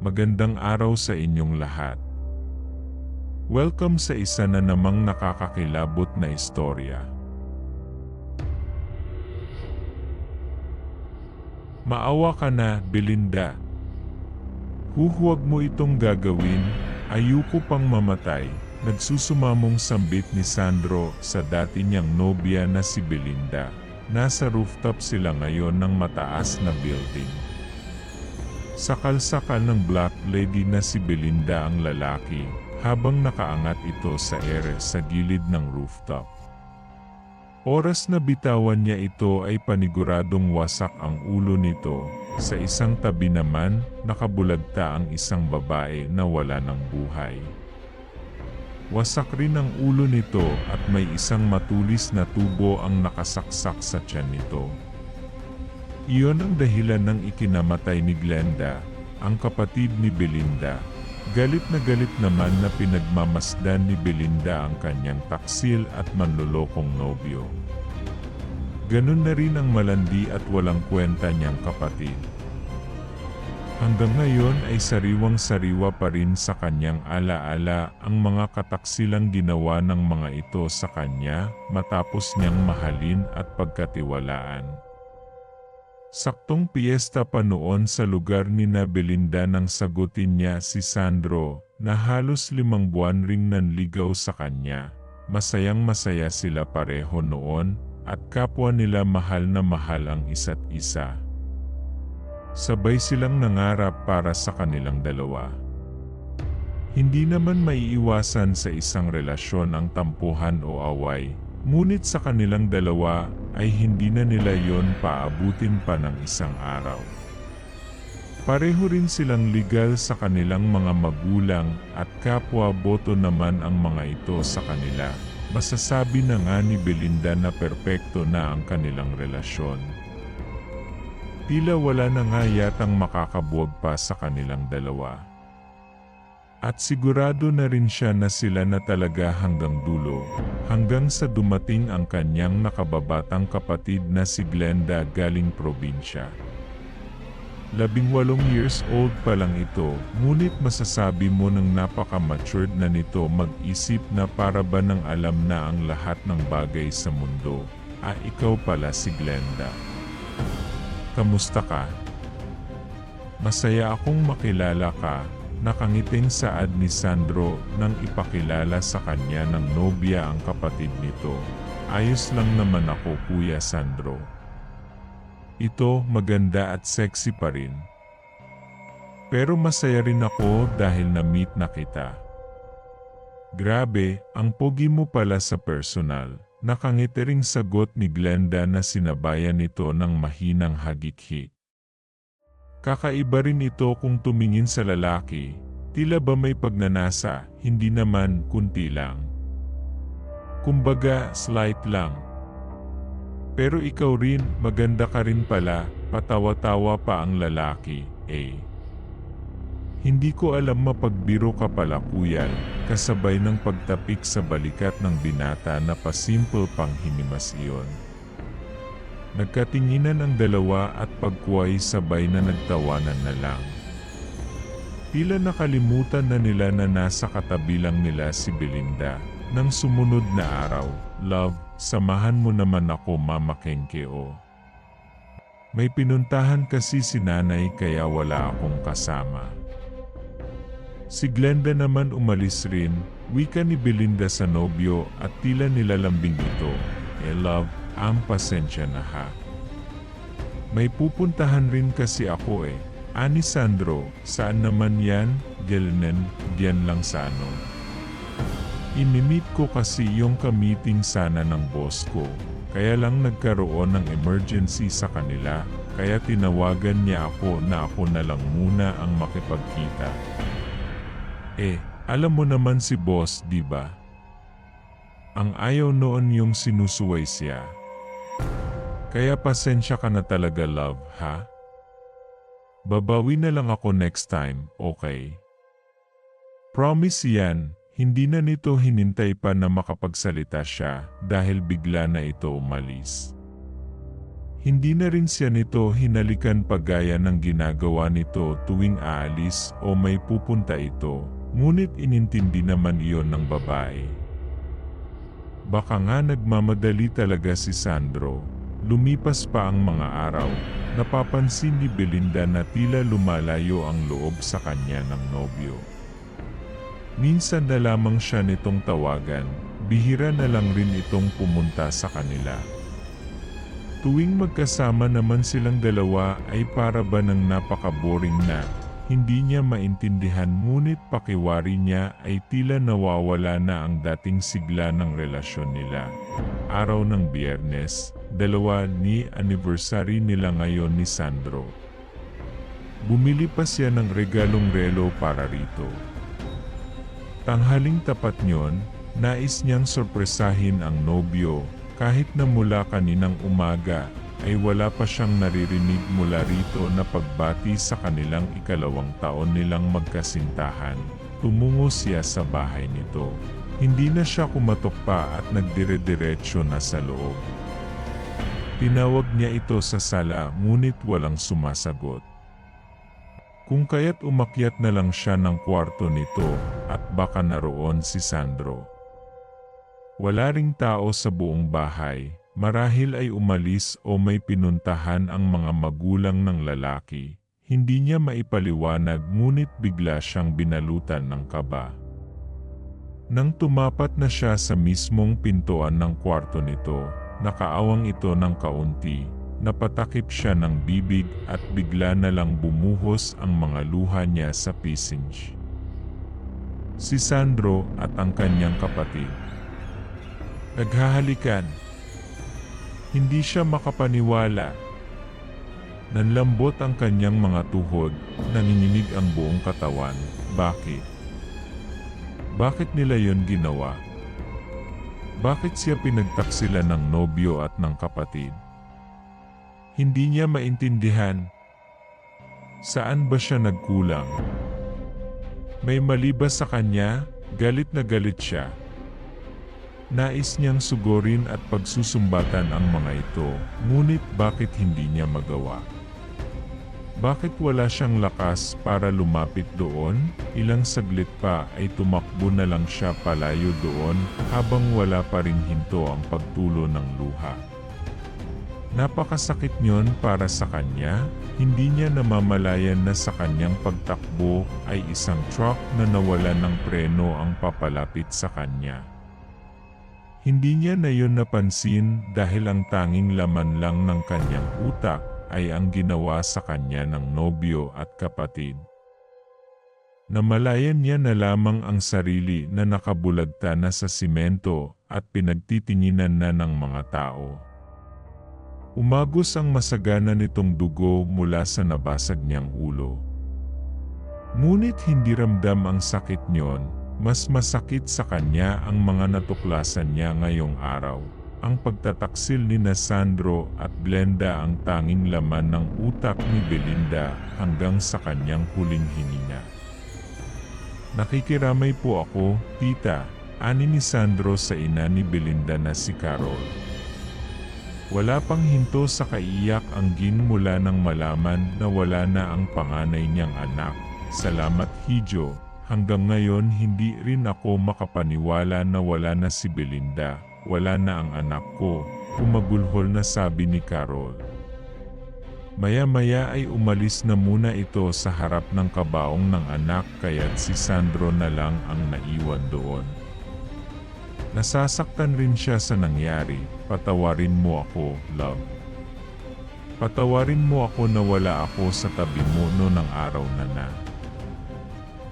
magandang araw sa inyong lahat. Welcome sa isa na namang nakakakilabot na istorya. Maawa ka na, Belinda. Huhuwag mo itong gagawin, ayuko pang mamatay, nagsusumamong sambit ni Sandro sa dati niyang nobya na si Belinda. Nasa rooftop sila ngayon ng mataas na building. Sakal-sakal ng Black Lady na si Belinda ang lalaki, habang nakaangat ito sa ere sa gilid ng rooftop. Oras na bitawan niya ito ay paniguradong wasak ang ulo nito. Sa isang tabi naman, nakabulagta ang isang babae na wala ng buhay. Wasak rin ang ulo nito at may isang matulis na tubo ang nakasaksak sa tiyan nito. Iyon ang dahilan ng ikinamatay ni Glenda, ang kapatid ni Belinda. Galit na galit naman na pinagmamasdan ni Belinda ang kanyang taksil at manlolokong nobyo. Ganun na rin ang malandi at walang kwenta niyang kapatid. Hanggang ngayon ay sariwang-sariwa pa rin sa kanyang alaala ang mga kataksilang ginawa ng mga ito sa kanya matapos niyang mahalin at pagkatiwalaan. Saktong piyesta pa noon sa lugar ni na Belinda nang sagutin niya si Sandro na halos limang buwan ring nanligaw sa kanya. Masayang masaya sila pareho noon at kapwa nila mahal na mahal ang isa't isa. Sabay silang nangarap para sa kanilang dalawa. Hindi naman maiiwasan sa isang relasyon ang tampuhan o away, ngunit sa kanilang dalawa ay hindi na nila yon paabutin pa ng isang araw. Pareho rin silang legal sa kanilang mga magulang at kapwa boto naman ang mga ito sa kanila. Masasabi na nga ni Belinda na perpekto na ang kanilang relasyon. Tila wala na nga yatang makakabuwag pa sa kanilang dalawa. At sigurado na rin siya na sila na talaga hanggang dulo, hanggang sa dumating ang kanyang nakababatang kapatid na si Glenda galing probinsya. Labing walong years old pa lang ito, ngunit masasabi mo ng napaka-matured na nito mag-isip na para ba nang alam na ang lahat ng bagay sa mundo. Ah, ikaw pala si Glenda. Kamusta ka? Masaya akong makilala ka, Nakangiting saad ni Sandro nang ipakilala sa kanya ng nobya ang kapatid nito. Ayos lang naman ako Kuya Sandro. Ito maganda at sexy pa rin. Pero masaya rin ako dahil na-meet na kita. Grabe, ang pogi mo pala sa personal. Nakangiti ring sagot ni Glenda na sinabayan nito ng mahinang hagikhi. Kakaiba rin ito kung tumingin sa lalaki, tila ba may pagnanasa, hindi naman kunti lang. Kumbaga, slight lang. Pero ikaw rin, maganda ka rin pala, patawa-tawa pa ang lalaki, eh. Hindi ko alam mapagbiro ka pala kuyal, kasabay ng pagtapik sa balikat ng binata na pasimple pang hinimas iyon. Nagkatinginan ang dalawa at pagkuway sabay na nagtawanan na lang. Tila nakalimutan na nila na nasa katabi lang nila si Belinda. Nang sumunod na araw, Love, samahan mo naman ako Mama Kenkeo. May pinuntahan kasi si nanay kaya wala akong kasama. Si Glenda naman umalis rin, wika ni Belinda sa nobyo at tila nilalambing ito. Eh love, ang pasensya na ha. May pupuntahan rin kasi ako eh. Ani Sandro, saan naman yan? Gelnen, diyan lang sa ano. Inimit ko kasi yung kamiting sana ng boss ko. Kaya lang nagkaroon ng emergency sa kanila. Kaya tinawagan niya ako na ako na lang muna ang makipagkita. Eh, alam mo naman si boss, di ba? Ang ayaw noon yung sinusuway siya. Kaya pasensya ka na talaga love, ha? Babawi na lang ako next time, okay? Promise yan, hindi na nito hinintay pa na makapagsalita siya dahil bigla na ito umalis. Hindi na rin siya nito hinalikan pagaya ng ginagawa nito tuwing aalis o may pupunta ito, ngunit inintindi naman iyon ng babae. Baka nga nagmamadali talaga si Sandro. Lumipas pa ang mga araw, napapansin ni Belinda na tila lumalayo ang loob sa kanya ng nobyo. Minsan na lamang siya nitong tawagan, bihira na lang rin itong pumunta sa kanila. Tuwing magkasama naman silang dalawa ay para ba ng napaka-boring na, hindi niya maintindihan ngunit pakiwari niya ay tila nawawala na ang dating sigla ng relasyon nila. Araw ng biyernes, dalawa ni anniversary nila ngayon ni Sandro. Bumili pa siya ng regalong relo para rito. Tanghaling tapat nyon, nais niyang sorpresahin ang nobyo kahit na mula kaninang umaga ay wala pa siyang naririnig mula rito na pagbati sa kanilang ikalawang taon nilang magkasintahan. Tumungo siya sa bahay nito. Hindi na siya kumatok pa at nagdire-diretsyo na sa loob. Tinawag niya ito sa sala ngunit walang sumasagot. Kung kaya't umakyat na lang siya ng kwarto nito at baka naroon si Sandro. Wala ring tao sa buong bahay, marahil ay umalis o may pinuntahan ang mga magulang ng lalaki. Hindi niya maipaliwanag ngunit bigla siyang binalutan ng kaba. Nang tumapat na siya sa mismong pintuan ng kwarto nito, nakaawang ito ng kaunti, napatakip siya ng bibig at bigla na lang bumuhos ang mga luha niya sa pisngi. Si Sandro at ang kanyang kapatid. Naghahalikan. Hindi siya makapaniwala. Nanlambot ang kanyang mga tuhod, nanginginig ang buong katawan. Bakit? Bakit nila yon ginawa? Bakit siya pinagtaksila ng nobyo at ng kapatid? Hindi niya maintindihan. Saan ba siya nagkulang? May mali ba sa kanya? Galit na galit siya. Nais niyang sugurin at pagsusumbatan ang mga ito, ngunit bakit hindi niya magawa? Bakit wala siyang lakas para lumapit doon? Ilang saglit pa ay tumakbo na lang siya palayo doon habang wala pa rin hinto ang pagtulo ng luha. Napakasakit niyon para sa kanya, hindi niya namamalayan na sa kanyang pagtakbo ay isang truck na nawala ng preno ang papalapit sa kanya. Hindi niya na yun napansin dahil ang tanging laman lang ng kanyang utak ay ang ginawa sa kanya ng nobyo at kapatid. Namalayan niya na lamang ang sarili na nakabulagta na sa simento at pinagtitinginan na ng mga tao. Umagos ang masagana nitong dugo mula sa nabasag niyang ulo. Ngunit hindi ramdam ang sakit niyon mas masakit sa kanya ang mga natuklasan niya ngayong araw. Ang pagtataksil ni Sandro at Glenda ang tanging laman ng utak ni Belinda hanggang sa kanyang huling hininga. Nakikiramay po ako, tita, ani ni Sandro sa ina ni Belinda na si Carol. Wala pang hinto sa kaiyak ang gin mula nang malaman na wala na ang panganay niyang anak. Salamat Hijo, Hanggang ngayon hindi rin ako makapaniwala na wala na si Belinda, wala na ang anak ko, umagulhol na sabi ni Carol. Maya-maya ay umalis na muna ito sa harap ng kabaong ng anak kaya't si Sandro na lang ang naiwan doon. Nasasaktan rin siya sa nangyari, patawarin mo ako, love. Patawarin mo ako na wala ako sa tabi mo no ng araw na na.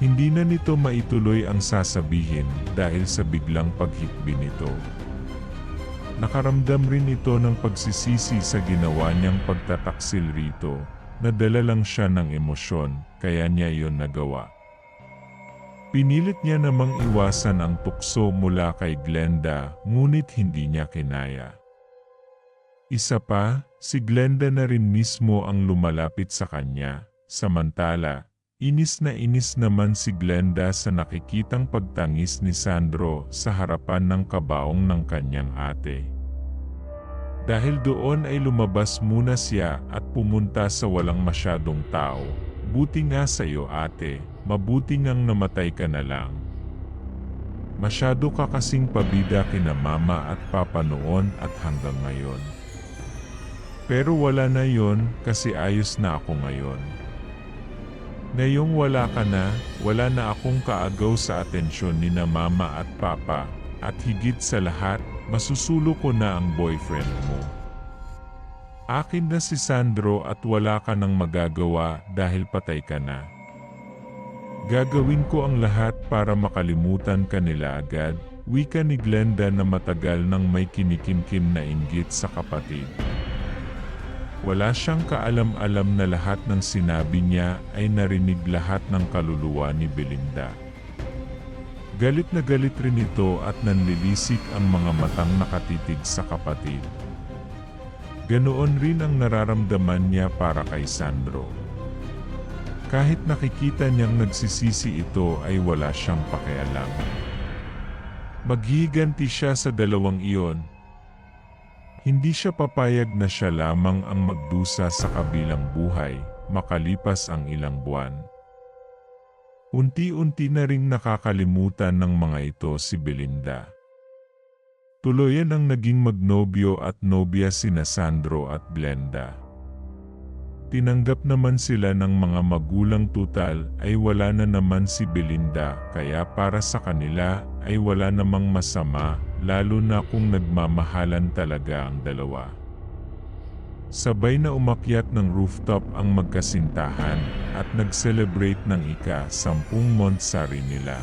Hindi na nito maituloy ang sasabihin dahil sa biglang paghikbi nito. Nakaramdam rin ito ng pagsisisi sa ginawa niyang pagtataksil rito, nadala lang siya ng emosyon, kaya niya iyon nagawa. Pinilit niya namang iwasan ang tukso mula kay Glenda, ngunit hindi niya kinaya. Isa pa, si Glenda na rin mismo ang lumalapit sa kanya, samantala, Inis na inis naman si Glenda sa nakikitang pagtangis ni Sandro sa harapan ng kabaong ng kanyang ate. Dahil doon ay lumabas muna siya at pumunta sa walang masyadong tao. Buti nga sa iyo ate, mabuti ngang namatay ka na lang. Masyado ka kasing pabida kina mama at papa noon at hanggang ngayon. Pero wala na yon kasi ayos na ako ngayon. Ngayong wala ka na, wala na akong kaagaw sa atensyon ni na mama at papa, at higit sa lahat, masusulo ko na ang boyfriend mo. Akin na si Sandro at wala ka nang magagawa dahil patay ka na. Gagawin ko ang lahat para makalimutan ka nila agad, wika ni Glenda na matagal nang may kinikimkim na inggit sa kapatid. Wala siyang kaalam-alam na lahat ng sinabi niya ay narinig lahat ng kaluluwa ni Belinda. Galit na galit rin ito at nanlilisik ang mga matang nakatitig sa kapatid. Ganoon rin ang nararamdaman niya para kay Sandro. Kahit nakikita niyang nagsisisi ito ay wala siyang pakialam. Maghihiganti siya sa dalawang iyon. Hindi siya papayag na siya lamang ang magdusa sa kabilang buhay, makalipas ang ilang buwan. Unti-unti na ring nakakalimutan ng mga ito si Belinda. Tuluyan ang naging magnobyo at nobya sina Sandro at Glenda. Tinanggap naman sila ng mga magulang tutal ay wala na naman si Belinda kaya para sa kanila ay wala namang masama lalo na kung nagmamahalan talaga ang dalawa. Sabay na umakyat ng rooftop ang magkasintahan at nag-celebrate ng ika-sampung monthsary nila.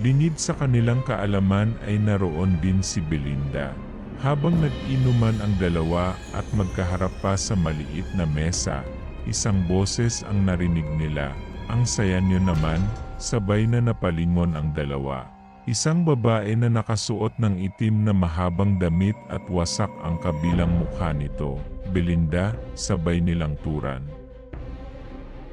Lingid sa kanilang kaalaman ay naroon din si Belinda. Habang nag-inuman ang dalawa at magkaharap pa sa maliit na mesa, isang boses ang narinig nila. Ang saya niyo naman, sabay na napalingon ang dalawa. Isang babae na nakasuot ng itim na mahabang damit at wasak ang kabilang mukha nito, Belinda, sabay nilang turan.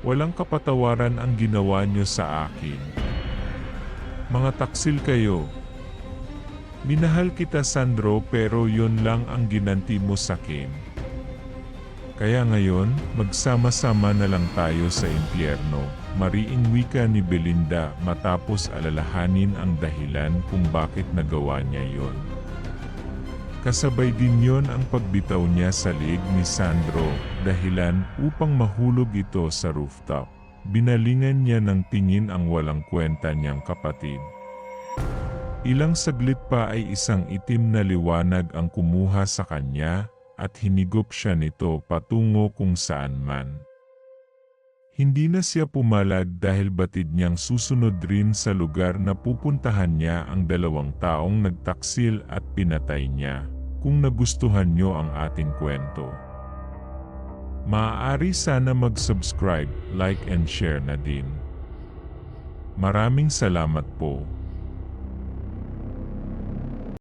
Walang kapatawaran ang ginawa niyo sa akin. Mga taksil kayo. Minahal kita Sandro pero yon lang ang ginanti mo sa akin. Kaya ngayon, magsama-sama na lang tayo sa impyerno, mariing wika ni Belinda matapos alalahanin ang dahilan kung bakit nagawa niya yon. Kasabay din yon ang pagbitaw niya sa lig ni Sandro, dahilan upang mahulog ito sa rooftop. Binalingan niya ng tingin ang walang kwenta niyang kapatid. Ilang saglit pa ay isang itim na liwanag ang kumuha sa kanya at hinigop siya nito patungo kung saan man. Hindi na siya pumalag dahil batid niyang susunod rin sa lugar na pupuntahan niya ang dalawang taong nagtaksil at pinatay niya. Kung nagustuhan niyo ang ating kwento. Maaari sana mag-subscribe, like and share na din. Maraming salamat po.